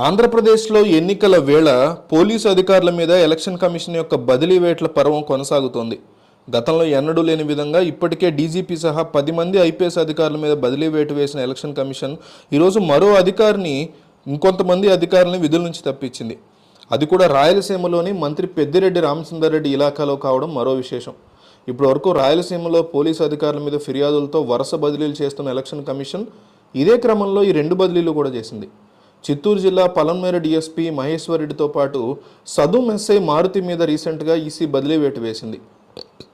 ఆంధ్రప్రదేశ్లో ఎన్నికల వేళ పోలీసు అధికారుల మీద ఎలక్షన్ కమిషన్ యొక్క బదిలీ వేట్ల పర్వం కొనసాగుతోంది. గతంలో ఎన్నడూ లేని విధంగా ఇప్పటికే డీజీపీ సహా పది మంది ఐపీఎస్ అధికారుల మీద బదిలీ వేటు వేసిన ఎలక్షన్ కమిషన్ ఈరోజు మరో అధికారిని ఇంకొంతమంది అధికారులను విధుల నుంచి తప్పించింది. అది కూడా రాయలసీమలోని మంత్రి పెద్దిరెడ్డి రామచంద్రారెడ్డి ఇలాకాలో కావడం మరో విశేషం. ఇప్పటి వరకు రాయలసీమలో పోలీసు అధికారుల మీద ఫిర్యాదులతో వరుస బదిలీలు చేస్తున్న ఎలక్షన్ కమిషన్ ఇదే క్రమంలో ఈ రెండు బదిలీలు కూడా చేసింది. చిత్తూరు జిల్లా పలంనేరు డీఎస్పీ మహేశ్వర్ పాటు సదుం ఎస్ఐ మారుతి మీద రీసెంట్గా ఈసీ బదిలీ వేటు వేసింది.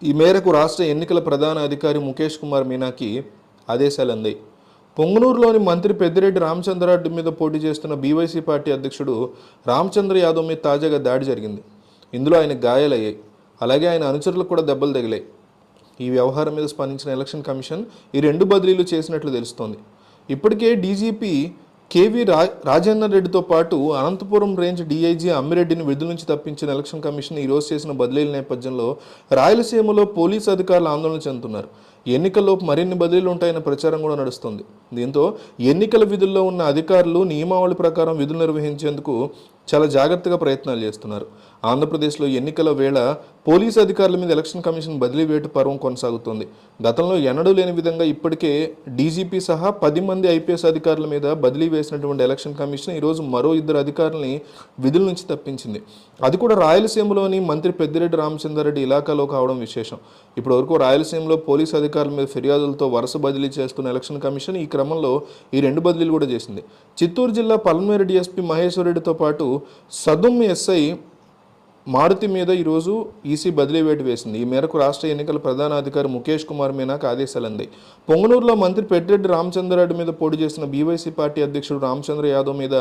ఈ మేరకు రాష్ట్ర ఎన్నికల ప్రధాన అధికారి ముఖేష్ కుమార్ మీనాకి ఆదేశాలు అందాయి. పొంగనూరులోని మంత్రి పెద్దిరెడ్డి రామచంద్రారెడ్డి మీద పోటీ చేస్తున్న బీవైసీ పార్టీ అధ్యక్షుడు రామచంద్ర యాదవ్ మీద తాజాగా దాడి జరిగింది. ఇందులో ఆయన గాయాలయ్యాయి. అలాగే ఆయన అనుచరులకు కూడా దెబ్బలు తగిలాయి. ఈ వ్యవహారం మీద స్పందించిన ఎలక్షన్ కమిషన్ ఈ రెండు బదిలీలు చేసినట్లు తెలుస్తోంది. ఇప్పటికే డీజీపీ కేవీ రా రాజేందర్ రెడ్డితో పాటు అనంతపురం రేంజ్ డీఐజీ అమ్మిరెడ్డిని విధుల నుంచి తప్పించిన ఎలక్షన్ కమిషన్ ఈరోజు చేసిన బదిలీల నేపథ్యంలో రాయలసీమలో పోలీసు అధికారులు ఆందోళన చెందుతున్నారు. ఎన్నికల్లో మరిన్ని బదిలీలు ఉంటాయన్న ప్రచారం కూడా నడుస్తుంది. దీంతో ఎన్నికల విధుల్లో ఉన్న అధికారులు నియమావళి ప్రకారం విధులు నిర్వహించేందుకు చాలా జాగ్రత్తగా ప్రయత్నాలు చేస్తున్నారు. ఆంధ్రప్రదేశ్లో ఎన్నికల వేళ పోలీసు అధికారుల మీద ఎలక్షన్ కమిషన్ బదిలీ వేటు పర్వం కొనసాగుతోంది. గతంలో ఎన్నడూ లేని విధంగా ఇప్పటికే డీజీపీ సహా పది మంది ఐపీఎస్ అధికారుల మీద బదిలీ వేసినటువంటి ఎలక్షన్ కమిషన్ ఈరోజు మరో ఇద్దరు అధికారులని విధుల నుంచి తప్పించింది. అది కూడా రాయలసీమలోని మంత్రి పెద్దిరెడ్డి రామచంద్రారెడ్డి ఇలాకాలో కావడం విశేషం. ఇప్పటి వరకు రాయలసీమలో పోలీసు అధికారుల మీద ఫిర్యాదులతో వరుస బదిలీ చేస్తున్న ఎలక్షన్ కమిషన్ ఈ క్రమంలో ఈ రెండు బదిలీలు కూడా చేసింది. చిత్తూరు జిల్లా పల్మేరు డిఎస్పీ మహేశ్వరరెడ్డితో పాటు సదుం ఎస్ఐ మారుతి మీద ఈరోజు ఈసీ బదిలీ వేటు వేసింది. ఈ మేరకు రాష్ట్ర ఎన్నికల ప్రధాన అధికారి ముఖేష్ కుమార్ మీనాకు ఆదేశాలు అంది పొంగనూరులో మంత్రి పెద్దిరెడ్డి రామచంద్రారెడ్డి మీద పోటీ చేసిన బీవైసీ పార్టీ అధ్యక్షుడు రామచంద్ర యాదవ్ మీద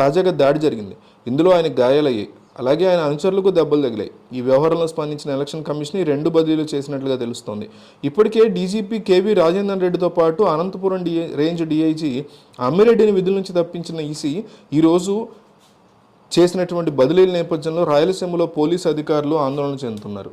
తాజాగా దాడి జరిగింది. ఇందులో ఆయన గాయాలయ్యాయి. అలాగే ఆయన అనుచరులకు దెబ్బలు తగిలాయి. ఈ వ్యవహారంలో స్పందించిన ఎలక్షన్ కమిషన్ ఈ రెండు బదిలీలు చేసినట్లుగా తెలుస్తోంది. ఇప్పటికే డీజీపీ కేవీ రాజేందర్ రెడ్డితో పాటు అనంతపురం డి రేంజ్ డీఐజీ అమ్మిరెడ్డిని విధుల నుంచి తప్పించిన ఈసీ ఈరోజు చేసినటువంటి బదిలీల నేపథ్యంలో రాయలసీమలో పోలీసు అధికారులు ఆందోళన చెందుతున్నారు.